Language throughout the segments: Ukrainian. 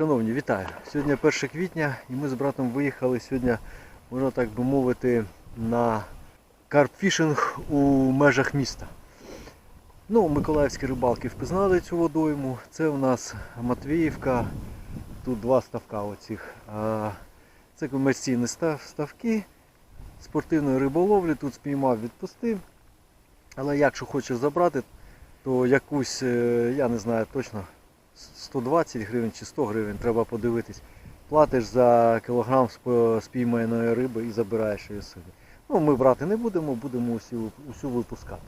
Шановні, вітаю! Сьогодні 1 квітня і ми з братом виїхали сьогодні, можна так би мовити, на карпфішинг у межах міста. Ну, Миколаївські рибалки впізнали цю водойму. Це у нас Матвіївка, тут два ставка оцих. Це комерційні ставки спортивної риболовлі, тут спіймав, відпустив. Але якщо хочеш забрати, то якусь, е, я не знаю точно, 120 гривень чи 100 гривень, треба подивитись. Платиш за кілограм сп- спійманої риби і забираєш її собі. Ну, ми брати не будемо, будемо усю, усю випускати.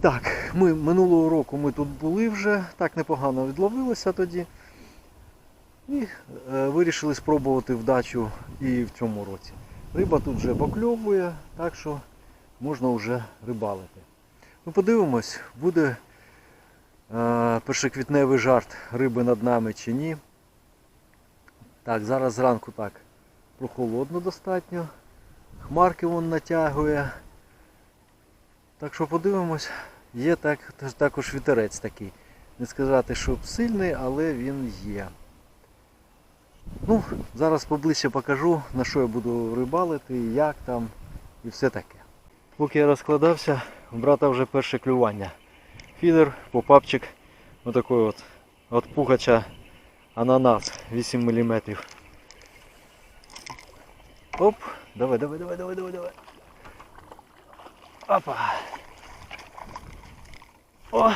Так, ми минулого року ми тут були вже, так непогано відловилися тоді. І е, вирішили спробувати вдачу і в цьому році. Риба тут вже покльовує, так що можна вже рибалити. Ну, подивимось, буде першоквітневий жарт риби над нами чи ні. Так, зараз зранку так прохолодно достатньо. Хмарки вон натягує. Так що подивимось, є так, також вітерець такий. Не сказати, що сильний, але він є. Ну, зараз поближче покажу, на що я буду рибалити, як там і все таке. Поки я розкладався, у брата вже перше клювання. Фідер, попапчик, отакий от, от пугача ананас 8 мм. Оп, давай, давай, давай, давай, давай, давай. Опа. О!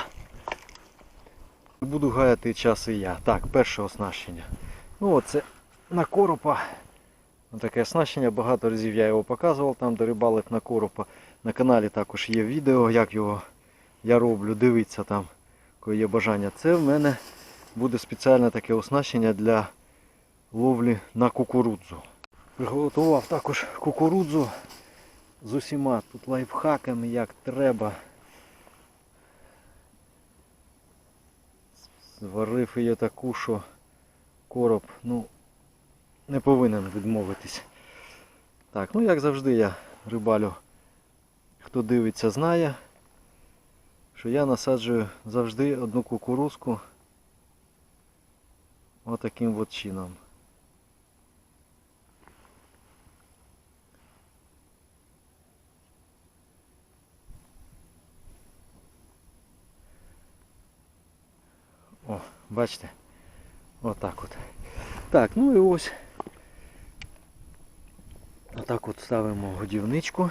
Буду гаяти час і я. Так, перше оснащення. Ну оце на коропа. Таке оснащення, багато разів я його показував там, де рибалив на коропа. На каналі також є відео, як його я роблю, дивіться там, коли є бажання. Це в мене буде спеціальне таке оснащення для ловлі на кукурудзу. Приготував також кукурудзу з усіма тут лайфхаками, як треба. Зварив її таку, що короб, ну, не повинен відмовитись. Так, ну як завжди я рибалю. Хто дивиться, знає, що я насаджую завжди одну кукурузку отаким от чином. О, бачите? Отак от. Так, ну і ось. Отак от ставимо годівничку.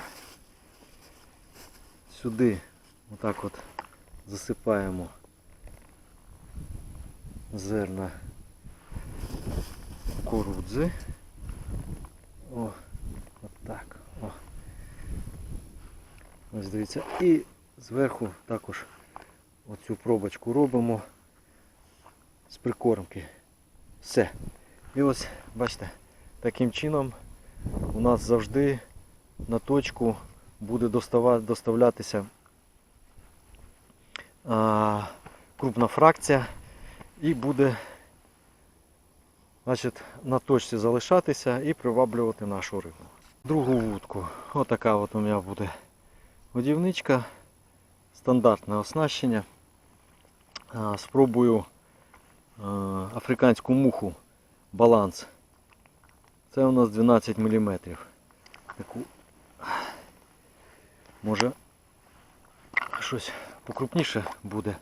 Сюди отак от засипаємо зерна кукурудзи. О, отак. О. Ось дивіться. І зверху також оцю пробочку робимо з прикормки. Все. І ось, бачите, таким чином у нас завжди на точку буде доставлятися крупна фракція і буде значить, на точці залишатися і приваблювати нашу рибу. Другу вудку. Отака от у мене буде годівничка. Стандартне оснащення. Спробую африканську муху баланс. Це у нас 12 мм. Таку може щось покрупніше буде.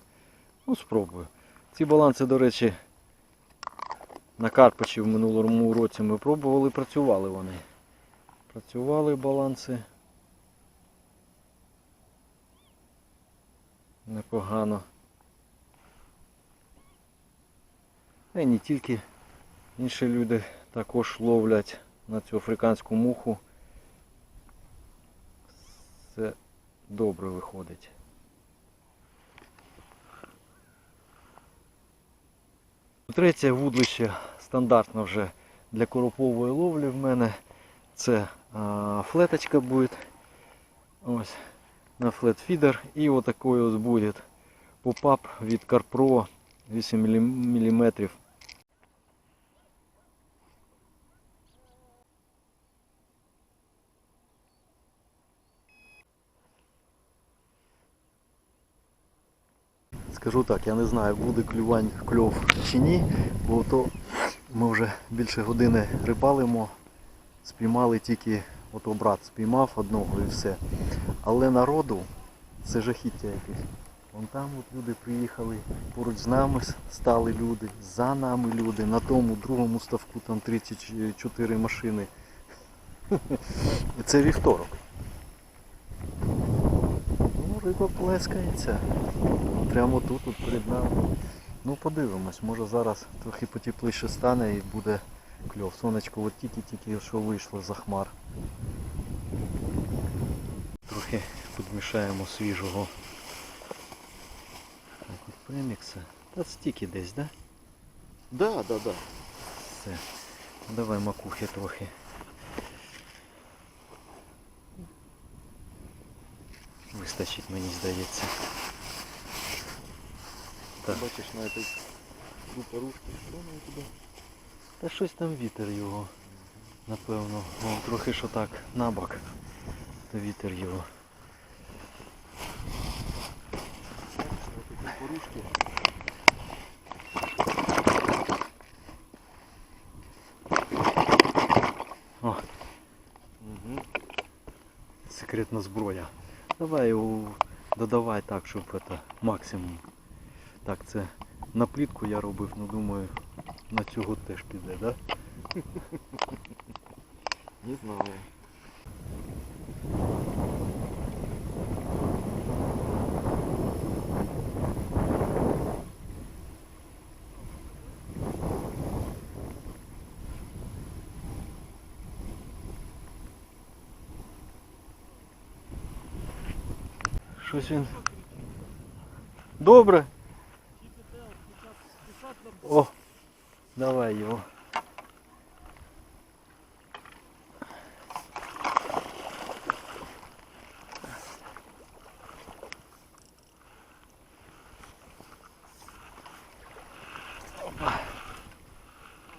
Ну, спробую. Ці баланси, до речі, на Карпачі в минулому році ми пробували, працювали вони. Працювали баланси. Непогано. Й не тільки інші люди також ловлять на цю африканську муху. Це добре виходить. Третє вудлище стандартно вже для коропової ловлі в мене. Це а, флеточка буде. Ось на флетфідер. І отакий ось буде попап від CarPro 8 мм. Скажу так, я не знаю, буде клювань кльов чи ні, бо то ми вже більше години рибалимо, спіймали тільки, ото брат спіймав одного і все. Але народу це жахіття якесь. Вон там от люди приїхали, поруч з нами стали люди, за нами люди, на тому другому ставку там 34 машини. Це вівторок. Ну, риба плескається. Прямо тут, тут перед нами. Ну подивимось, може зараз трохи потепліше стане і буде кльов. Сонечко от тільки-тільки що вийшло за хмар. Трохи підмішаємо свіжого. Так от премікса. Та стільки десь, да? Да, да, да. Все. Давай макухи трохи. Вистачить, мені здається. Так. Бачиш на этой русських, що воно туди? Та щось там вітер його, напевно. О, трохи що так, набок. То вітер його. Порушки. О, Угу. секретна зброя. Давай його додавай так, щоб це максимум. Так, це на плітку я робив, ну думаю, на цього теж піде, да? Не знаю. Щось він. Добре. О, давай його.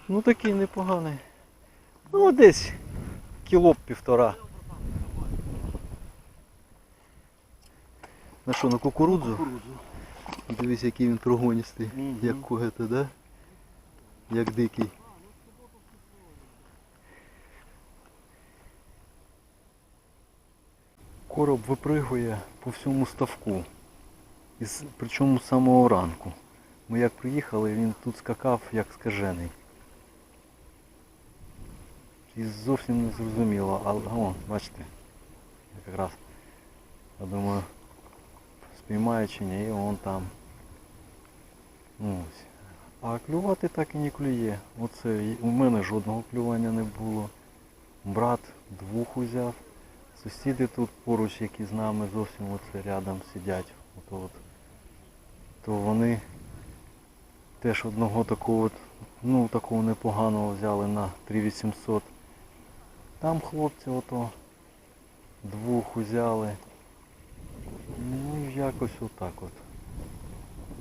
Ну такий непоганий. Ну десь кіло півтора. На що, на кукурудзу? Дивись, який він прогоністий. Мгм. Як когето, да? Як дикий. Короб випригує по всьому ставку. Причому з самого ранку. Ми як приїхали, він тут скакав як скажений. І зовсім не зрозуміло, але о, бачите, якраз. Я думаю, спіймає чи ні, і он там. Ну, Ось. А клювати так і не клює. Оце у мене жодного клювання не було. Брат двох узяв. Сусіди тут поруч, які з нами зовсім оце рядом сидять. Ото от. То вони теж одного такого, ну такого непоганого взяли на 3800. Там хлопці ото двох узяли. Ну якось отак от.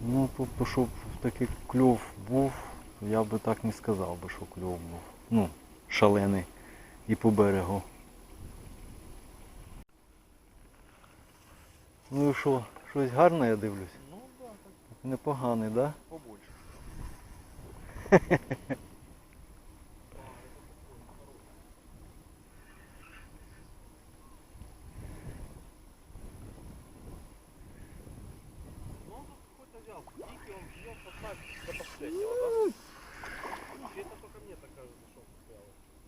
Ну тобто, щоб такий кльов був, я би так не сказав би, що кльов був. Ну, шалений і по берегу. Ну і що, щось гарне я дивлюсь? Ну так Непоганий, так? Да? побольше.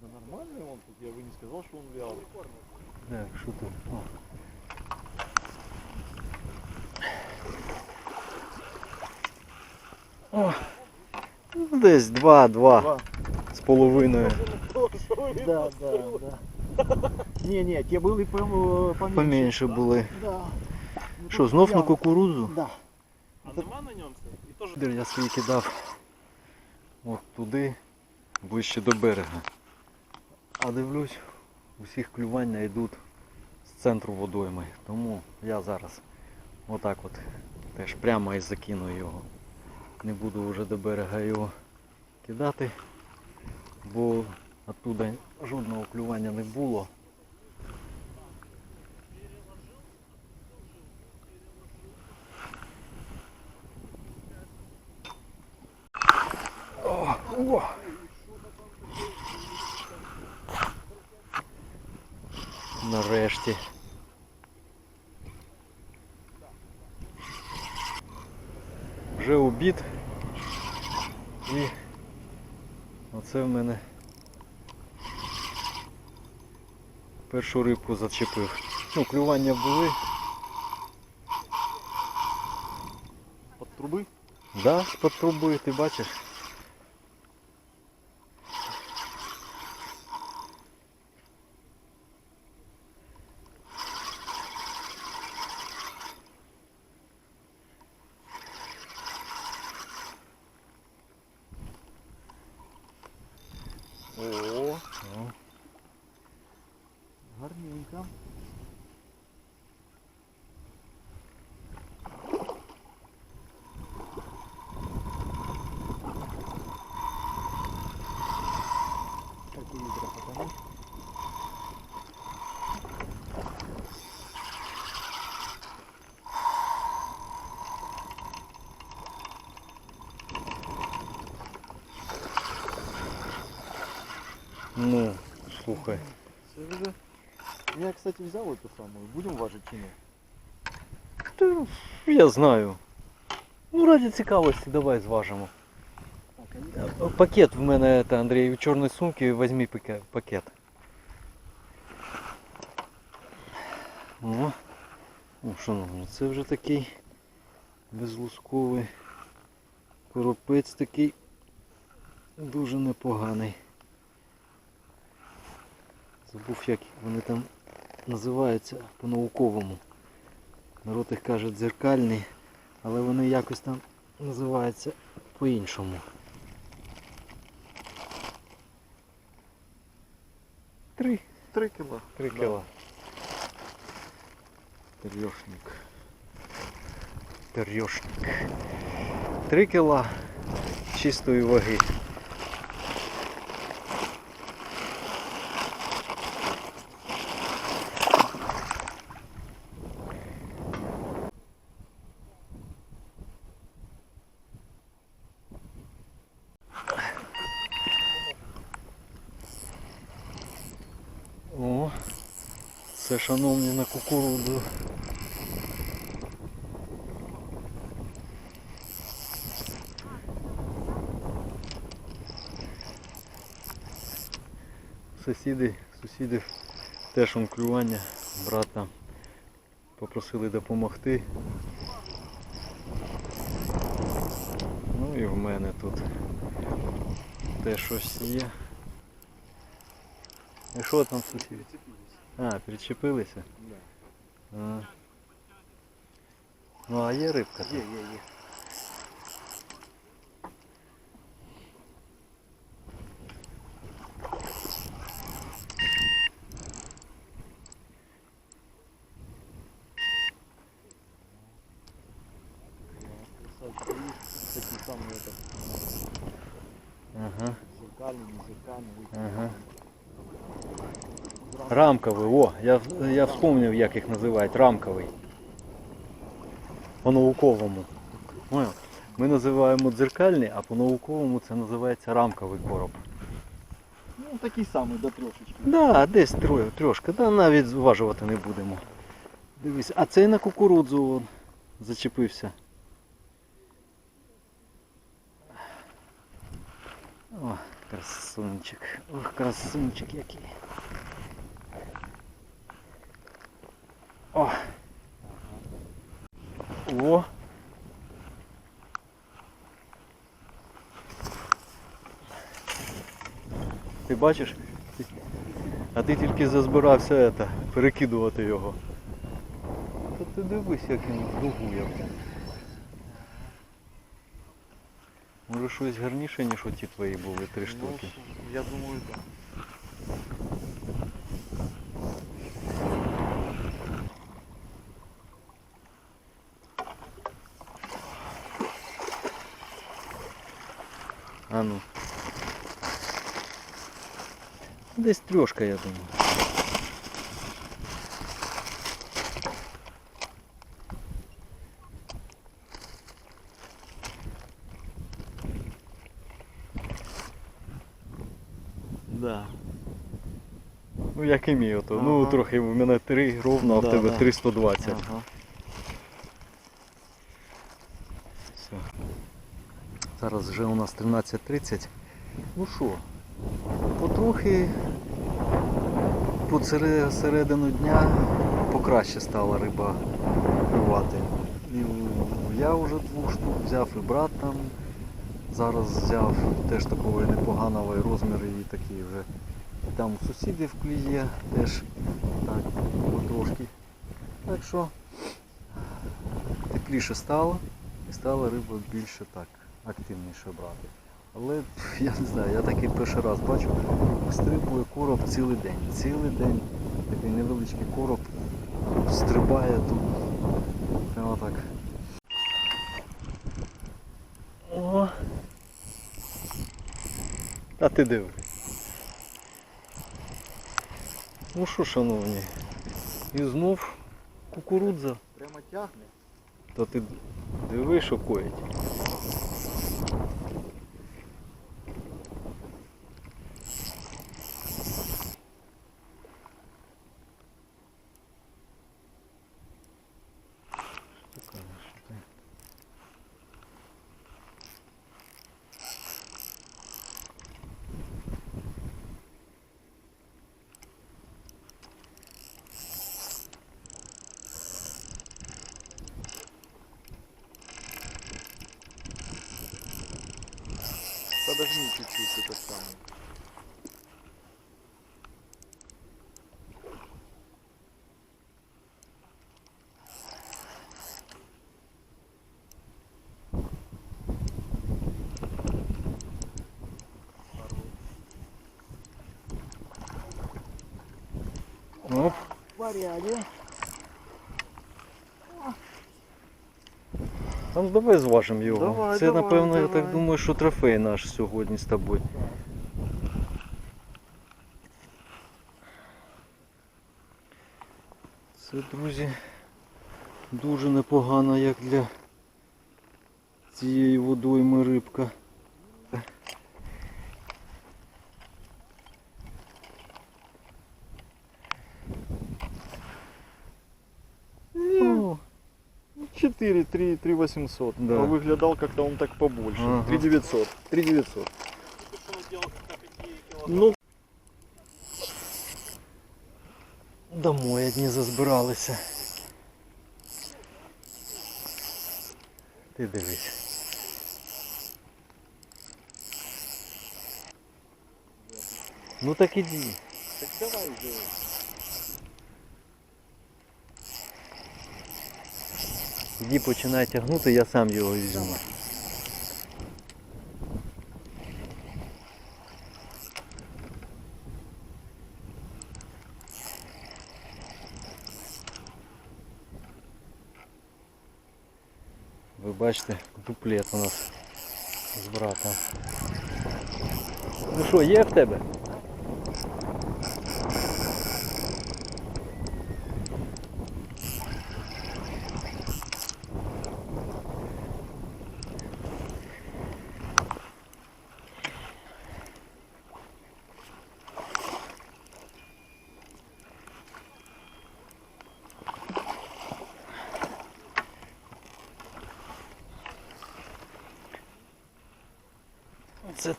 Да нормальный он тут, я бы не сказал, что он вялый. Так, що тут? О. О, ну, десь два-два з половиною. Да, да, да. Не, не, те были пом- поменьше. Поменше були. Да. Ну, Що, тут знов на вяло. кукурудзу? Да. Я свій кидав от туди, ближче до берега. А дивлюсь, усіх клювання йдуть з центру водойми. Тому я зараз отак от теж прямо і закину його. Не буду вже до берега його кидати, бо оттуда жодного клювання не було. О! Нарешті. Вже обід. І оце в мене першу рибку зачепив. Ну, клювання були. Под Так, Да, з-під труби, ти бачиш? О, О, гарненько. Какие красота. Ну, слухай. Це вже- Я, кстати, взял эту самую. Будем важить чи ні? Та, я знаю. Ну, раді цікавості, давай зважимо. Пакет в мене, це, Андрій, у чорній сумці, візьми пакет. О, ну, шановні, це вже такий безлусковий коропець такий дуже непоганий. Забув, як вони там називаються по-науковому. Народ їх каже дзеркальний, але вони якось там називаються по-іншому. Три. Три кіла. Три кіла. Терьошник. Терьошник. Три кіла чистої ваги. О, це шановні на кукурудзу. Сусіди, сусіди теж он клювання, брата попросили допомогти. Ну і в мене тут теж щось є. І що там сусіди? А, причепилися? Да. А. Ну а є рибка? Є, є, є. Рамковий, о, я, я вспомнив, як їх називають, рамковий. По-науковому. Ми називаємо дзеркальний, а по-науковому це називається рамковий короб. Ну, такий самий, до трошечки. Да, десь троє, трошки, да, навіть зважувати не будемо. Дивись, а цей на кукурудзу вон, зачепився. О, красунчик. Ох, красунчик який. О. О. Ти бачиш? А ти тільки зазбирався это, перекидувати його. Та ти дивись, як він дугує. Може щось гарніше, ніж оті твої були три штуки. Ну, я думаю, так. А ну. Десь трьошка, я думаю. Да. Ну як і мій ото. Ага. Ну трохи в мене 3 ровно, а в Да, тебе да. 320. Ага. Все. Зараз вже у нас 13.30. Ну що, потрохи по середину дня покраще стала риба клювати. Я вже двох штук взяв і брат там. Зараз взяв теж такого непоганого і і такий вже. І там у сусідів клює теж так потрошки. Так що тепліше стало і стала риба більше так активніше брати. Але я не знаю, я такий перший раз бачу, стрибує короб цілий день. Цілий день такий невеличкий короб стрибає тут. Прямо так. О. А ти диви. Ну що, шановні, і знов кукурудза. Прямо тягне. Та ти диви, що коїть. подожми чуть-чуть это самое. Оп. Варяги. А ну давай зважимо його. Давай, Це давай, напевно, я давай. так думаю, що трофей наш сьогодні з тобою. Це, друзі, дуже непогано, як для цієї водойми рибка. 4, 3, 3 800. Да. А выглядал как-то он так побольше. Ага. 3 900. 3 900. Ты что делал, как какие килограммы? Ну, Домой одні зазбиралися. Ти дивись. Ну так іди. так давай уже. Іди починай тягнути, я сам його візьму. Ви бачите, дуплет у нас з братом. Ну що, є в тебе?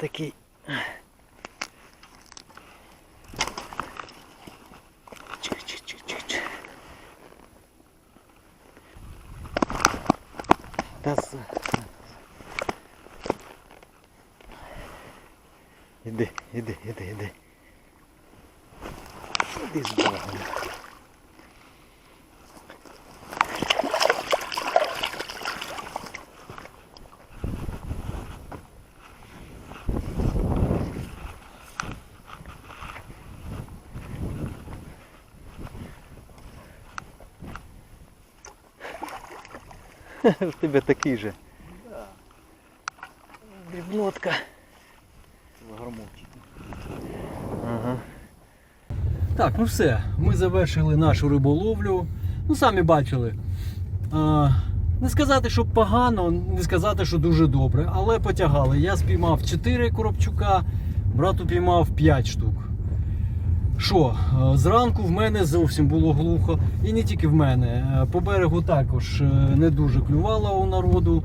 Це такий. Чик-чик-чик-чик. Та з- Іди, іди, іди, іди. Іди з Богом. В тебе такий же. Да. Дрібнотка. Гормончик. Ага. Так, ну все, ми завершили нашу риболовлю. Ну, самі бачили. А, не сказати, що погано, не сказати, що дуже добре, але потягали. Я спіймав 4 коробчука, брат упіймав 5 штук. Що, е, зранку в мене зовсім було глухо, і не тільки в мене. Е, По берегу також е, не дуже клювало у народу.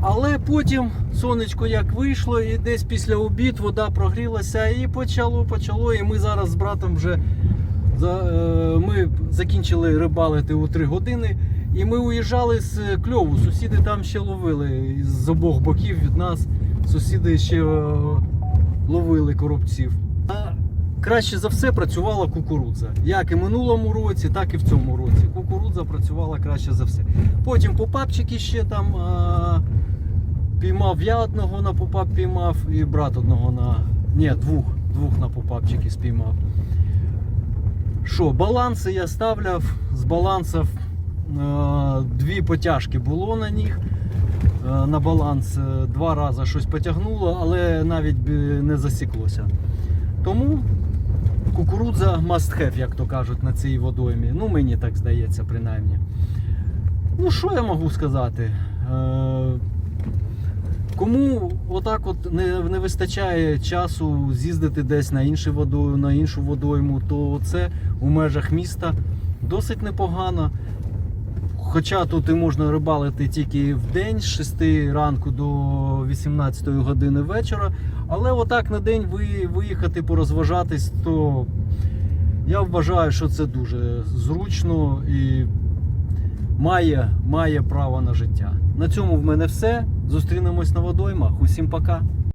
Але потім сонечко як вийшло, і десь після обід вода прогрілася і почало, почало. І ми зараз з братом вже ми закінчили рибалити у 3 години. І ми уїжджали з кльову. Сусіди там ще ловили з обох боків від нас. Сусіди ще ловили коробців. Краще за все працювала кукурудза. Як і минулому році, так і в цьому році. Кукурудза працювала краще за все. Потім попапчики ще там а, піймав я одного на попап піймав, і брат одного на. Ні, двох, двох на попапчики спіймав. Що, баланси я ставляв, з балансів е, дві потяжки було на них. Е, на баланс е, два рази щось потягнуло, але навіть не засіклося. Тому кукурудза must have, як то кажуть, на цій водоймі. Ну, мені так здається, принаймні. Ну, що я можу сказати? Е, Кому отак от не, не вистачає часу з'їздити десь на іншу водою, на іншу водойму, то це у межах міста досить непогано. Хоча тут і можна рибалити тільки в день з 6 ранку до 18 години вечора. Але отак на день ви, виїхати порозважатись, то я вважаю, що це дуже зручно і має, має право на життя. На цьому в мене все. Зустрінемось на водоймах. Усім пока.